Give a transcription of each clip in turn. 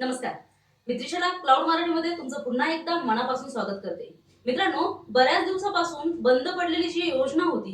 नमस्कार. मी त्रिशला क्लाउड मराठीमध्ये तुमचं पुन्हा एकदा मनापासून स्वागत करते. मित्रांनो बऱ्याच दिवसापासून बंद पडलेली जी योजना होती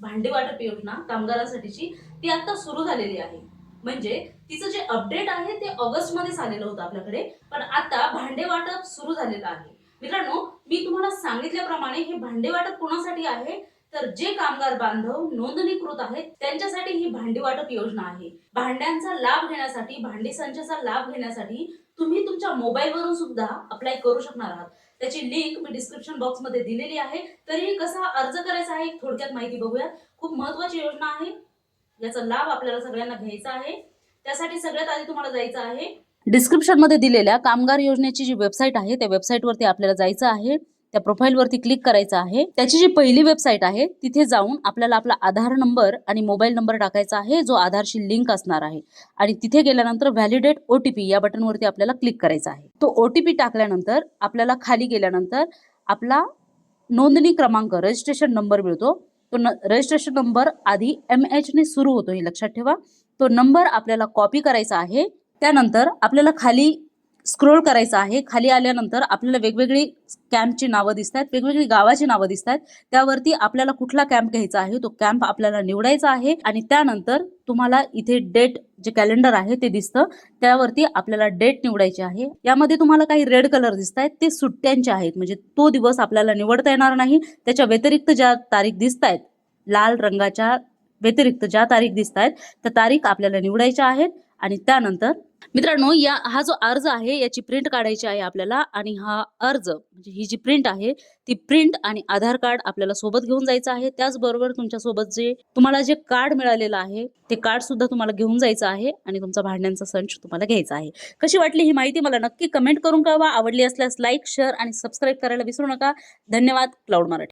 भांडी वाटप योजना कामगारांसाठीची ती आता सुरू झालेली आहे. म्हणजे तिचं जे अपडेट आहे ते ऑगस्ट मध्येच आलेलं होतं आपल्याकडे पण आता भांडे वाटप सुरू झालेलं आहे. मित्रांनो मी तुम्हाला सांगितल्याप्रमाणे हे भांडे वाटप कोणासाठी आहे? तर जे कामगार बांधव नोंदणीकृत आहेत त्यांच्यासाठी ही भांडी वाटप योजना आहे. भांड्यांचा लाभ घेण्यासाठी भांडी संचाचा लाभ घेण्यासाठी तुम्ही तुमच्या मोबाईलवरून सुद्धा अप्लाय करू शकणार आहात. त्याची लिंक मी डिस्क्रिप्शन बॉक्समध्ये दिलेली आहे. तरीही कसा अर्ज करायचा आहे थोडक्यात माहिती बघूया. खूप महत्वाची योजना आहे. याचा लाभ आपल्याला सगळ्यांना घ्यायचा आहे. त्यासाठी सगळ्यात आधी तुम्हाला जायचं आहे. डिस्क्रिप्शनमध्ये दिलेल्या कामगार योजनेची जी वेबसाईट आहे त्या वेबसाईटवरती आपल्याला जायचं आहे. त्या प्रोफाईलवरती क्लिक करायचं आहे. त्याची जी पहिली वेबसाईट आहे तिथे जाऊन आपल्याला आपला आधार नंबर आणि मोबाईल नंबर टाकायचा आहे जो आधारशी लिंक असणार आहे. आणि तिथे गेल्यानंतर व्हॅलिडेट ओ टी पी या बटनवरती आपल्याला क्लिक करायचा आहे. तो ओ टी पी टाकल्यानंतर आपल्याला खाली गेल्यानंतर आपला नोंदणी क्रमांक रजिस्ट्रेशन नंबर मिळतो. तो न रजिस्ट्रेशन नंबर आधी एम एचने सुरू होतो हे लक्षात ठेवा. तो नंबर आपल्याला कॉपी करायचा आहे. त्यानंतर आपल्याला खाली स्क्रोल करायचं आहे. खाली आल्यानंतर आपल्याला वेगवेगळी कॅम्पची नावं दिसत आहेत वेगवेगळी गावाची नावं दिसत आहेत त्यावरती आपल्याला कुठला कॅम्प घ्यायचा आहे तो कॅम्प आपल्याला निवडायचा आहे आणि त्यानंतर तुम्हाला इथे डेट जे कॅलेंडर आहे ते दिसतं. त्यावरती आपल्याला डेट निवडायची आहे. यामध्ये तुम्हाला काही रेड कलर दिसत आहेत ते सुट्ट्यांचे आहेत. म्हणजे तो दिवस आपल्याला निवडता येणार नाही. त्याच्या व्यतिरिक्त ज्या तारीख दिसत आहेत लाल रंगाच्या व्यतिरिक्त ज्या तारीख दिसत आहेत त्या तारीख आपल्याला निवडायच्या आहेत आणि त्यानंतर मित्रांनो या हा जो अर्ज आहे याची प्रिंट काढायची आहे आपल्याला आणि हा अर्ज म्हणजे ही जी प्रिंट आहे ती प्रिंट आणि आधार कार्ड आपल्याला सोबत घेऊन जायचं आहे. त्याचबरोबर तुमच्यासोबत जे तुम्हाला जे कार्ड मिळालेलं आहे ते कार्ड सुद्धा तुम्हाला घेऊन जायचं आहे आणि तुमचा भांड्यांचा संच तुम्हाला घ्यायचा आहे. कशी वाटली ही माहिती मला नक्की कमेंट करून कळवा. आवडली असल्यास लाईक शेअर आणि सबस्क्राईब करायला विसरू नका. धन्यवाद. क्लाउड मराठी.